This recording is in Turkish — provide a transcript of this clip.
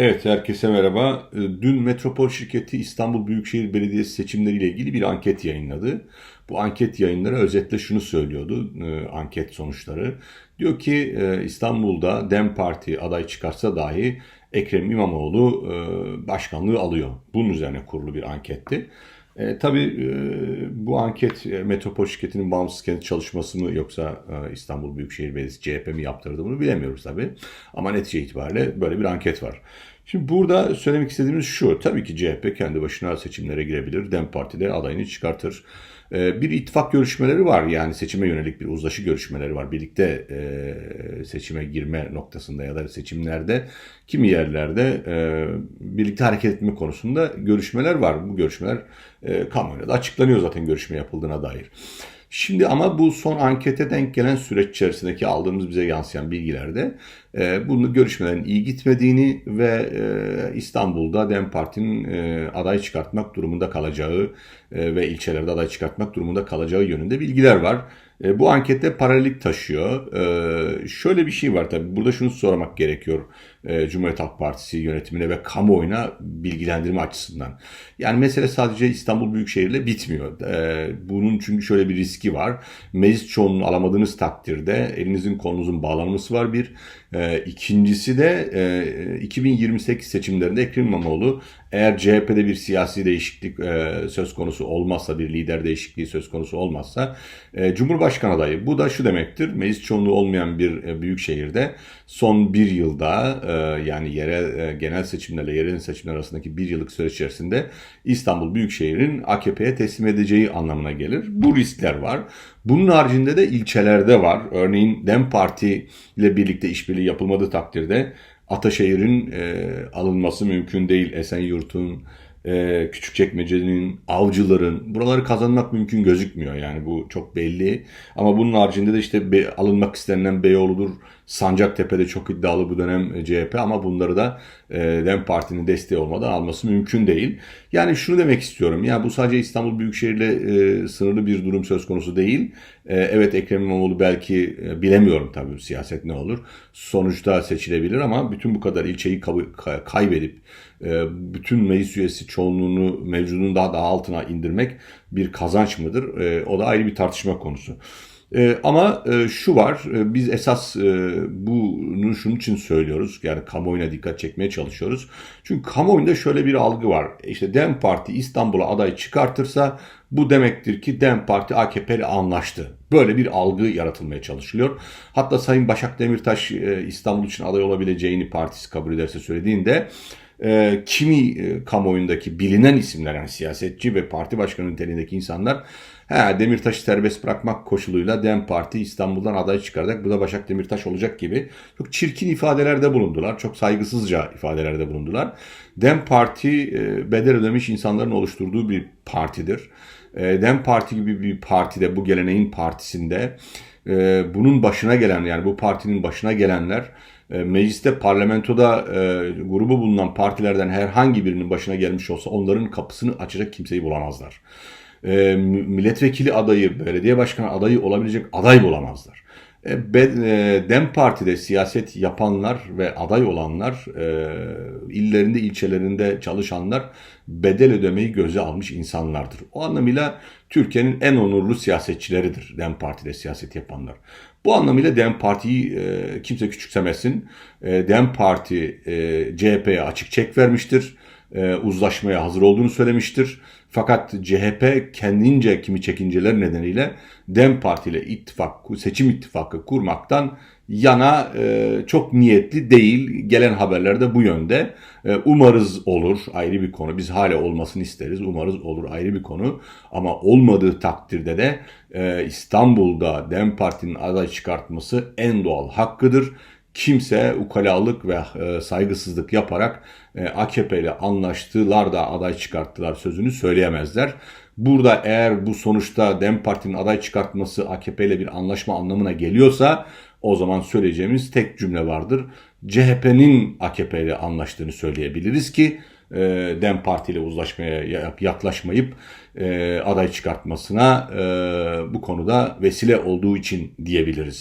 Evet, herkese merhaba. Ee, Dün Metropol Şirketi İstanbul Büyükşehir Belediyesi seçimleriyle ilgili bir anket yayınladı. Bu anket yayınları özetle şunu söylüyordu, e, anket sonuçları. Diyor ki e, İstanbul'da DEM Parti aday çıkarsa dahi Ekrem İmamoğlu e, başkanlığı alıyor. Bunun üzerine kurulu bir anketti. E, tabii e, bu anket e, Metropol Şirketi'nin bağımsız kendi çalışması mı yoksa e, İstanbul Büyükşehir Belediyesi CHP mi yaptırdı bunu bilemiyoruz tabii. Ama netice itibariyle böyle bir anket var. Şimdi burada söylemek istediğimiz şu. Tabii ki CHP kendi başına seçimlere girebilir. DEM Parti de adayını çıkartır. E, bir ittifak görüşmeleri var. Yani seçime yönelik bir uzlaşı görüşmeleri var. Birlikte e, seçime girme noktasında ya da seçimlerde kimi yerlerde e, birlikte hareket etme konusunda görüşmeler var. Bu görüşmeler e, kamuoyuna da açıklanıyor zaten görüşme yapıldığına dair. Şimdi ama bu son ankete denk gelen süreç içerisindeki aldığımız bize yansıyan bilgilerde e, bunun görüşmelerin iyi gitmediğini ve e, İstanbul'da DEM Parti'nin e, aday çıkartmak durumunda kalacağı e, ve ilçelerde aday çıkartmak durumunda kalacağı yönünde bilgiler var. E, bu ankette paralellik taşıyor. E, şöyle bir şey var tabii. Burada şunu sormak gerekiyor e, Cumhuriyet Halk Partisi yönetimine ve kamuoyuna bilgilendirme açısından. Yani mesele sadece İstanbul Büyükşehir'le bitmiyor. E, bunun çünkü şöyle bir riski var. Meclis çoğunluğunu alamadığınız takdirde elinizin kolunuzun bağlanması var bir. E, ikincisi de e, 2028 seçimlerinde Ekrem İmamoğlu eğer CHP'de bir siyasi değişiklik e, söz konusu olmazsa, bir lider değişikliği söz konusu olmazsa e, Cumhurbaşkanı adayı. Bu da şu demektir. Meclis çoğunluğu olmayan bir e, büyük şehirde son bir yılda e, yani yerel e, genel seçimlerle yerel seçimler arasındaki bir yıllık süreç içerisinde İstanbul Büyükşehir'in AKP'ye teslim edeceği anlamına gelir. Bu riskler var. Bunun haricinde de ilçelerde var. Örneğin DEM Parti ile birlikte işbirliği yapılmadığı takdirde Ataşehir'in e, alınması mümkün değil. Esenyurt'un, e, Küçükçekmece'nin, avcıların buraları kazanmak mümkün gözükmüyor. Yani bu çok belli. Ama bunun haricinde de işte alınmak istenilen Beyoğlu'dur. Sancaktepe'de çok iddialı bu dönem e, CHP ama bunları da e, DEM Parti'nin desteği olmadan alması mümkün değil. Yani şunu demek istiyorum. Ya bu sadece İstanbul Büyükşehir'le e, sınırlı bir durum söz konusu değil. Evet Ekrem İmamoğlu belki bilemiyorum tabii siyaset ne olur. Sonuçta seçilebilir ama bütün bu kadar ilçeyi kaybedip bütün meclis üyesi çoğunluğunu mevcudun daha da altına indirmek bir kazanç mıdır? E, o da ayrı bir tartışma konusu. E, ama e, şu var, e, biz esas e, bunu şunun için söylüyoruz, yani kamuoyuna dikkat çekmeye çalışıyoruz. Çünkü kamuoyunda şöyle bir algı var. İşte DEM Parti İstanbul'a aday çıkartırsa bu demektir ki DEM Parti AKP ile anlaştı. Böyle bir algı yaratılmaya çalışılıyor. Hatta Sayın Başak Demirtaş e, İstanbul için aday olabileceğini partisi kabul ederse söylediğinde e, kimi e, kamuoyundaki bilinen isimler yani siyasetçi ve parti başkanı niteliğindeki insanlar he, Demirtaş'ı serbest bırakmak koşuluyla DEM Parti İstanbul'dan aday çıkaracak bu da Başak Demirtaş olacak gibi çok çirkin ifadelerde bulundular. Çok saygısızca ifadelerde bulundular. DEM Parti e, bedel ödemiş insanların oluşturduğu bir partidir. E, DEM Parti gibi bir partide bu geleneğin partisinde e, bunun başına gelen yani bu partinin başına gelenler mecliste parlamentoda e, grubu bulunan partilerden herhangi birinin başına gelmiş olsa onların kapısını açacak kimseyi bulamazlar. E, milletvekili adayı, belediye başkanı adayı olabilecek aday bulamazlar. E, e, Dem Parti'de siyaset yapanlar ve aday olanlar, e, illerinde, ilçelerinde çalışanlar bedel ödemeyi göze almış insanlardır. O anlamıyla Türkiye'nin en onurlu siyasetçileridir Dem Parti'de siyaset yapanlar. Bu anlamıyla Dem Parti'yi kimse küçümsemesin. Dem Parti CHP'ye açık çek vermiştir e, uzlaşmaya hazır olduğunu söylemiştir. Fakat CHP kendince kimi çekinceler nedeniyle DEM Parti ile ittifak, seçim ittifakı kurmaktan yana e, çok niyetli değil. Gelen haberler de bu yönde. E, umarız olur ayrı bir konu. Biz hala olmasını isteriz. Umarız olur ayrı bir konu. Ama olmadığı takdirde de e, İstanbul'da DEM Parti'nin aday çıkartması en doğal hakkıdır kimse ukalalık ve e, saygısızlık yaparak e, AKP ile anlaştılar da aday çıkarttılar sözünü söyleyemezler. Burada eğer bu sonuçta DEM Parti'nin aday çıkartması AKP ile bir anlaşma anlamına geliyorsa o zaman söyleyeceğimiz tek cümle vardır. CHP'nin AKP ile anlaştığını söyleyebiliriz ki e, DEM Parti ile uzlaşmaya yaklaşmayıp aday çıkartmasına bu konuda vesile olduğu için diyebiliriz.